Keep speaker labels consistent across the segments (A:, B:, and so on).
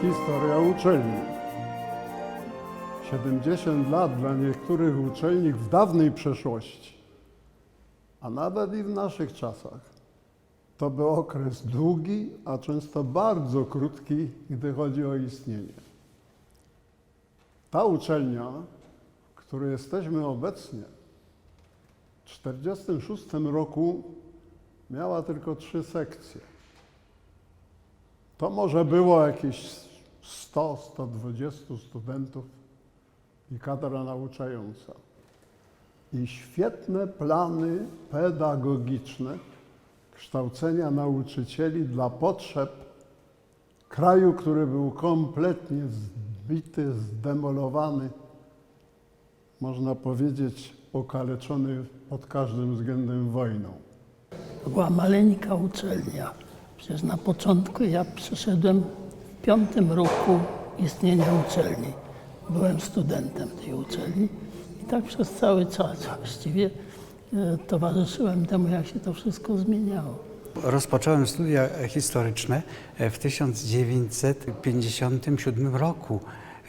A: Historia uczelni. 70 lat dla niektórych uczelni w dawnej przeszłości, a nawet i w naszych czasach, to był okres długi, a często bardzo krótki, gdy chodzi o istnienie. Ta uczelnia, w której jesteśmy obecnie, w 1946 roku miała tylko trzy sekcje. To może było jakieś 100-120 studentów i kadra nauczająca. I świetne plany pedagogiczne kształcenia nauczycieli dla potrzeb kraju, który był kompletnie zbity, zdemolowany, można powiedzieć okaleczony pod każdym względem wojną.
B: To była maleńka uczelnia. Przecież na początku ja przyszedłem piątym roku istnienia uczelni. Byłem studentem tej uczelni i tak przez cały czas właściwie e, towarzyszyłem temu, jak się to wszystko zmieniało.
C: Rozpocząłem studia historyczne w 1957 roku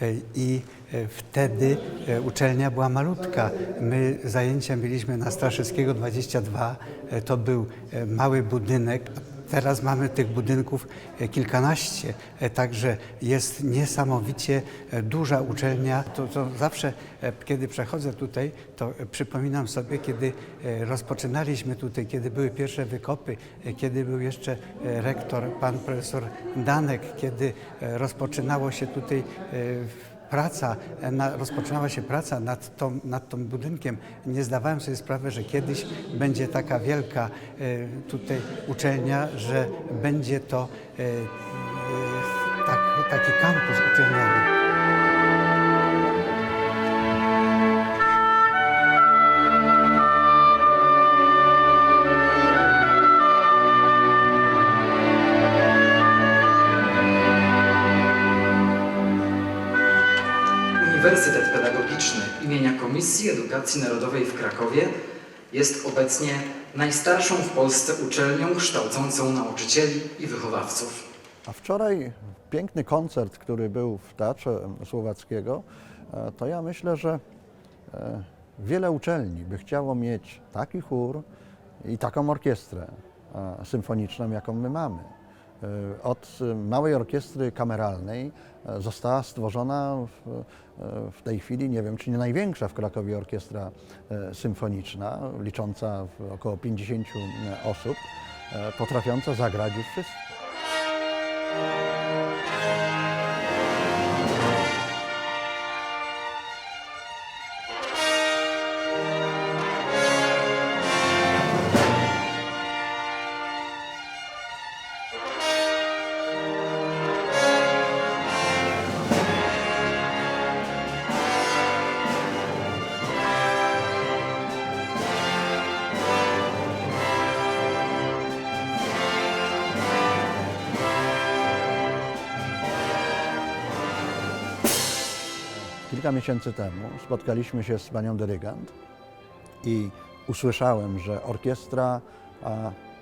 C: e, i e, wtedy e, uczelnia była malutka. My zajęcia mieliśmy na Straszewskiego 22, e, to był e, mały budynek. Teraz mamy tych budynków e, kilkanaście, e, także jest niesamowicie e, duża uczelnia. To, to zawsze, kiedy przechodzę tutaj, to przypominam sobie, kiedy rozpoczynaliśmy tutaj, kiedy były pierwsze wykopy, kiedy był jeszcze rektor, pan profesor Danek, kiedy rozpoczynało się tutaj praca, e, na, rozpoczynała się praca nad, tą, nad tym budynkiem. Nie zdawałem sobie sprawy, że kiedyś będzie taka wielka e, tutaj uczelnia, że będzie to e, tak, taki kampus uczelniany.
D: Uniwersytet Pedagogiczny imienia Komisji Edukacji Narodowej w Krakowie jest obecnie najstarszą w Polsce uczelnią kształcącą nauczycieli i wychowawców.
E: A wczoraj piękny koncert, który był w Teatrze Słowackiego, e, to ja myślę, że e, wiele uczelni by chciało mieć taki chór i taką orkiestrę e, symfoniczną, jaką my mamy. E, Od e, małej orkiestry kameralnej e, została stworzona w, w tej chwili, nie wiem czy nie największa w Krakowie orkiestra symfoniczna, licząca około 50 osób, potrafiąca zagrać już wszystko. Kilka miesięcy temu spotkaliśmy się z panią dyrygant i usłyszałem, że orkiestra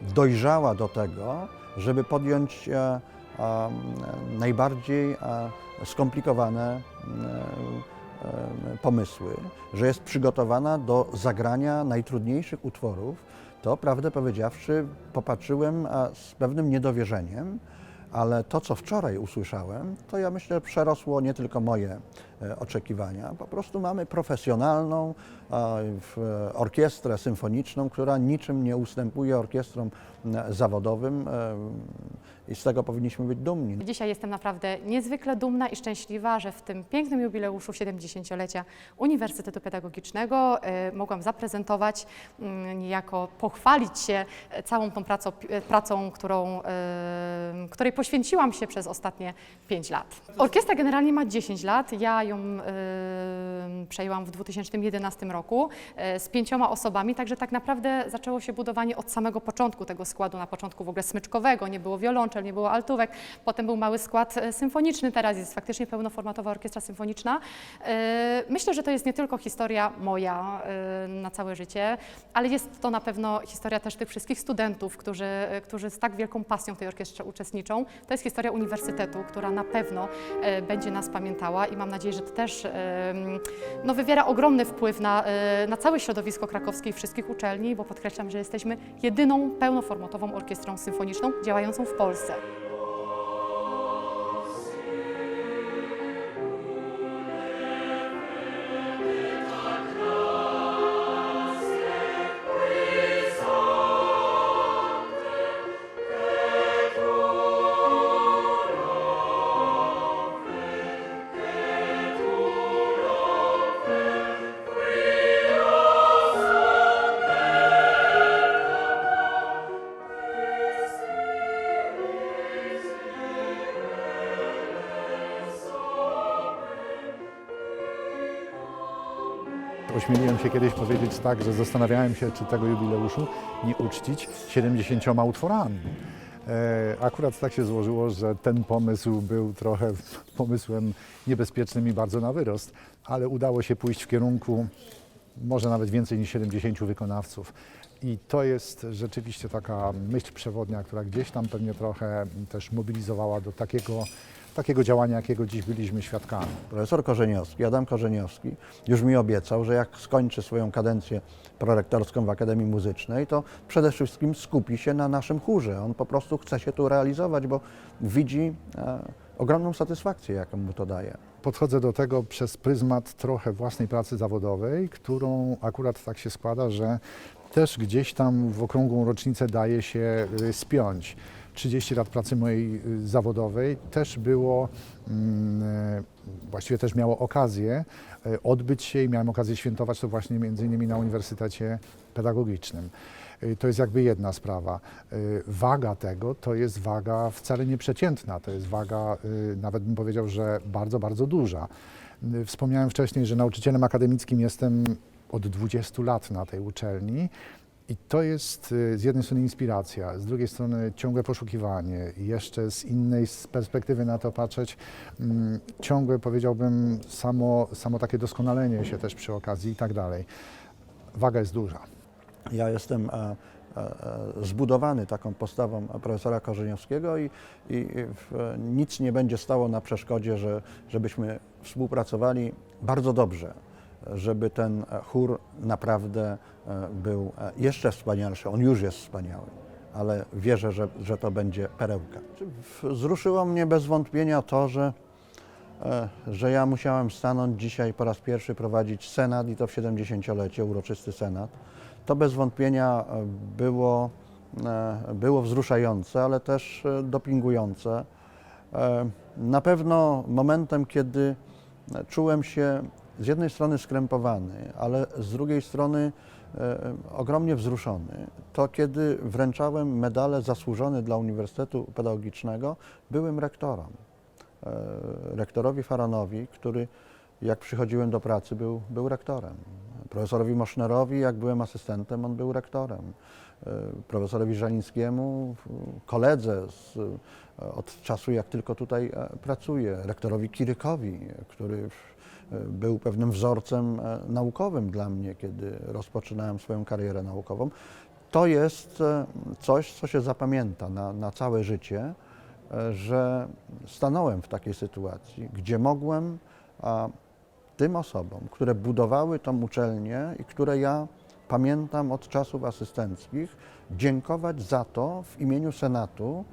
E: dojrzała do tego, żeby podjąć a, najbardziej skomplikowane e, e, pomysły, że jest przygotowana do zagrania najtrudniejszych utworów, to prawdę powiedziawszy popatrzyłem z pewnym niedowierzeniem, ale to, co wczoraj usłyszałem, to ja myślę przerosło nie tylko moje e, oczekiwania. Po prostu mamy profesjonalną e, w- orkiestrę symfoniczną, która niczym nie ustępuje orkiestrom e, zawodowym e, i z tego powinniśmy być dumni.
F: Dzisiaj jestem naprawdę niezwykle dumna i szczęśliwa, że w tym pięknym jubileuszu 70-lecia Uniwersytetu Pedagogicznego e, mogłam zaprezentować, mm, niejako pochwalić się e, całą tą pracą, e, pracą którą, e, której poświęciłam się przez ostatnie 5 lat. Orkiestra generalnie ma 10 lat. Ja ją przejęłam w 2011 roku e, z pięcioma osobami, także tak naprawdę zaczęło się budowanie od samego początku tego składu, na początku w ogóle smyczkowego, nie było wiolonczel, nie było altówek, potem był mały skład e, symfoniczny, teraz jest faktycznie pełnoformatowa orkiestra symfoniczna. E, Myślę, że to jest nie tylko historia moja na całe życie, ale jest to na pewno historia też tych wszystkich studentów, którzy, którzy z tak wielką pasją tej orkiestrze uczestniczyli. Uczestniczą. To jest historia uniwersytetu, która na pewno e, będzie nas pamiętała i mam nadzieję, że to też no, wywiera ogromny wpływ na, e, na całe środowisko krakowskie i wszystkich uczelni, bo podkreślam, że jesteśmy jedyną pełnoformatową orkiestrą symfoniczną działającą w Polsce.
G: Ośmieliłem się kiedyś powiedzieć tak, że zastanawiałem się, czy tego jubileuszu nie uczcić 70 utworami. E, Akurat tak się złożyło, że ten pomysł był trochę pomysłem niebezpiecznym i bardzo na wyrost, ale udało się pójść w kierunku może nawet więcej niż 70 wykonawców. I to jest rzeczywiście taka myśl przewodnia, która gdzieś tam pewnie trochę też mobilizowała do takiego, takiego działania, jakiego dziś byliśmy świadkami.
E: Profesor Korzeniowski, Adam Korzeniowski, już mi obiecał, że jak skończy swoją kadencję prorektorską w Akademii Muzycznej, to przede wszystkim skupi się na naszym chórze. On po prostu chce się tu realizować, bo widzi e, ogromną satysfakcję, jaką mu to daje.
G: podchodzę do tego przez pryzmat trochę własnej pracy zawodowej, którą akurat tak się składa, że też gdzieś tam w okrągłą rocznicę daje się y, spiąć. 30 lat pracy mojej y, zawodowej też było, mm, e, właściwie też miało okazję e, odbyć się i miałem okazję świętować to właśnie między innymi na Uniwersytecie Pedagogicznym. Y, To jest jakby jedna sprawa. Y, Waga tego to jest waga wcale nieprzeciętna, to jest waga, nawet bym powiedział, że bardzo, bardzo duża. Wspomniałem wcześniej, że nauczycielem akademickim jestem od 20 lat na tej uczelni. I to jest y, z jednej strony inspiracja, z drugiej strony ciągłe poszukiwanie i jeszcze z innej perspektywy na to patrzeć, mm, ciągłe powiedziałbym samo, samo takie doskonalenie się też przy okazji i tak dalej. Waga jest duża.
E: Ja jestem e, e, e, zbudowany taką postawą profesora Korzeniowskiego i, i nic nie będzie stało na przeszkodzie, że, żebyśmy współpracowali bardzo dobrze, żeby ten chór naprawdę e, był e, jeszcze wspanialszy. On już jest wspaniały, ale wierzę, że, że to będzie perełka. Wzruszyło mnie bez wątpienia to, że e, że ja musiałem stanąć dzisiaj po raz pierwszy prowadzić senat i to w 70-lecie, uroczysty senat. To bez wątpienia było, było wzruszające, ale też dopingujące. Na pewno momentem, kiedy czułem się z jednej strony skrępowany, ale z drugiej strony e, ogromnie wzruszony, to kiedy wręczałem medale zasłużony dla Uniwersytetu Pedagogicznego byłym rektorom e, rektorowi Faranowi, który jak przychodziłem do pracy był, był rektorem. Profesorowi Mosznerowi, jak byłem asystentem, on był rektorem. E, Profesorowi Żalińskiemu, koledze z, od czasu jak tylko tutaj pracuję. Rektorowi Kirykowi, który był pewnym wzorcem e, naukowym dla mnie, kiedy rozpoczynałem swoją karierę naukową. To jest e, coś, co się zapamięta na, na całe życie e, że stanąłem w takiej sytuacji, gdzie mogłem tym osobom, które budowały tą uczelnię i które ja pamiętam od czasów asystenckich, dziękować za to w imieniu Senatu,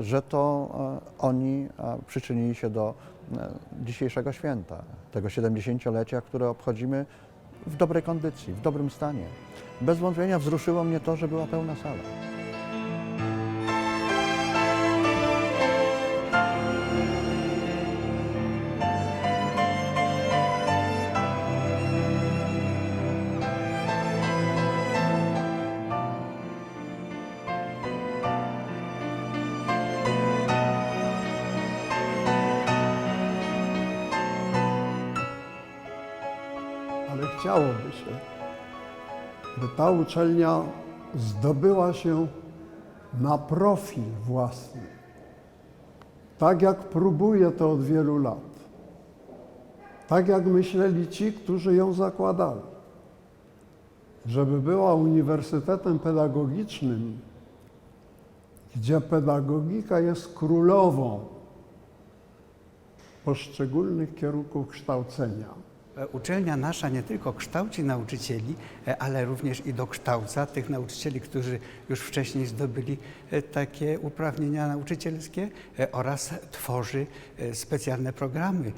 E: że to e, oni a, przyczynili się do e, dzisiejszego święta, tego 70-lecia, które obchodzimy w dobrej kondycji, w dobrym stanie. Bez wątpienia wzruszyło mnie to, że była pełna sala.
A: Chciałoby się, by ta uczelnia zdobyła się na profil własny. Tak jak próbuje to od wielu lat. Tak jak myśleli ci, którzy ją zakładali. Żeby była uniwersytetem pedagogicznym, gdzie pedagogika jest królową poszczególnych kierunków kształcenia.
C: E, Uczelnia nasza nie tylko kształci nauczycieli, e, ale również i dokształca tych nauczycieli, którzy już wcześniej zdobyli e, takie uprawnienia nauczycielskie oraz tworzy specjalne programy.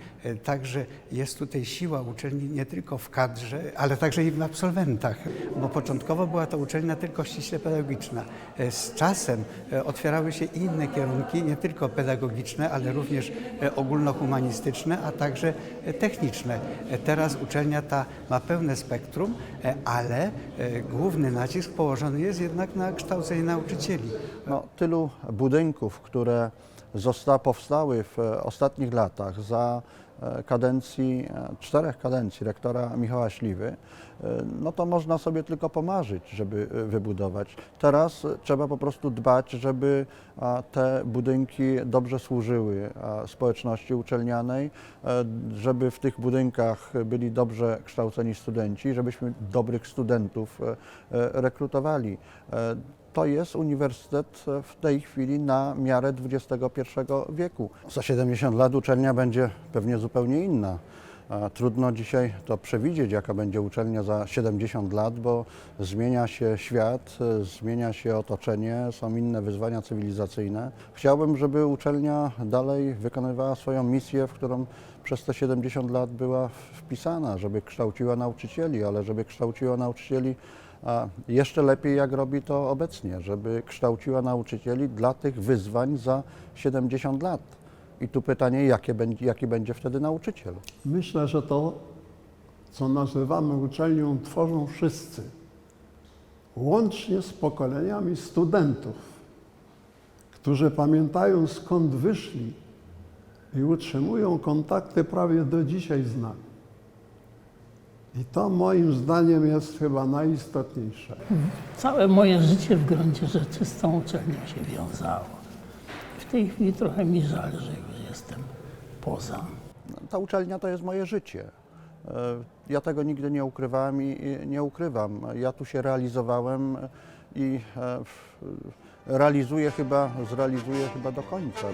C: Także jest tutaj siła uczelni nie tylko w kadrze, ale także i w absolwentach, bo początkowo była to uczelnia tylko ściśle pedagogiczna. Z czasem otwierały się inne kierunki, nie tylko pedagogiczne, ale również ogólnohumanistyczne, a także techniczne. Teraz uczelnia ta ma pełne spektrum, e, ale e, główny nacisk położony jest jednak na kształcenie nauczycieli.
E: No, tylu budynków, które zosta, powstały w ostatnich latach za kadencji, e, czterech kadencji rektora Michała Śliwy, e, no to można sobie tylko pomarzyć, żeby e, wybudować. Teraz e, trzeba po prostu dbać, żeby te budynki dobrze służyły społeczności uczelnianej, e, żeby w tych budynkach byli dobrze kształceni studenci, żebyśmy dobrych studentów e, e, rekrutowali. E, to jest uniwersytet w tej chwili na miarę XXI wieku. Za 70 lat uczelnia będzie pewnie zupełnie inna. Trudno dzisiaj to przewidzieć, jaka będzie uczelnia za 70 lat, bo zmienia się świat, e, zmienia się otoczenie, są inne wyzwania cywilizacyjne. Chciałbym, żeby uczelnia dalej wykonywała swoją misję, w którą przez te 70 lat była wpisana, żeby kształciła nauczycieli, ale żeby kształciła nauczycieli a jeszcze lepiej, jak robi to obecnie, żeby kształciła nauczycieli dla tych wyzwań za 70 lat. I tu pytanie, jakie będzie, jaki będzie wtedy nauczyciel?
A: Myślę, że to, co nazywamy uczelnią, tworzą wszyscy, łącznie z pokoleniami studentów, którzy pamiętają skąd wyszli i utrzymują kontakty prawie do dzisiaj z nami. I to moim zdaniem jest chyba najistotniejsze.
B: Całe moje życie w gruncie rzeczy z tą uczelnią się wiązało. W tej chwili trochę mi żal, że już jestem poza.
E: Ta uczelnia to jest moje życie. E, Ja tego nigdy nie ukrywałem i nie ukrywam. Ja tu się realizowałem i e, realizuję chyba, zrealizuję chyba do końca.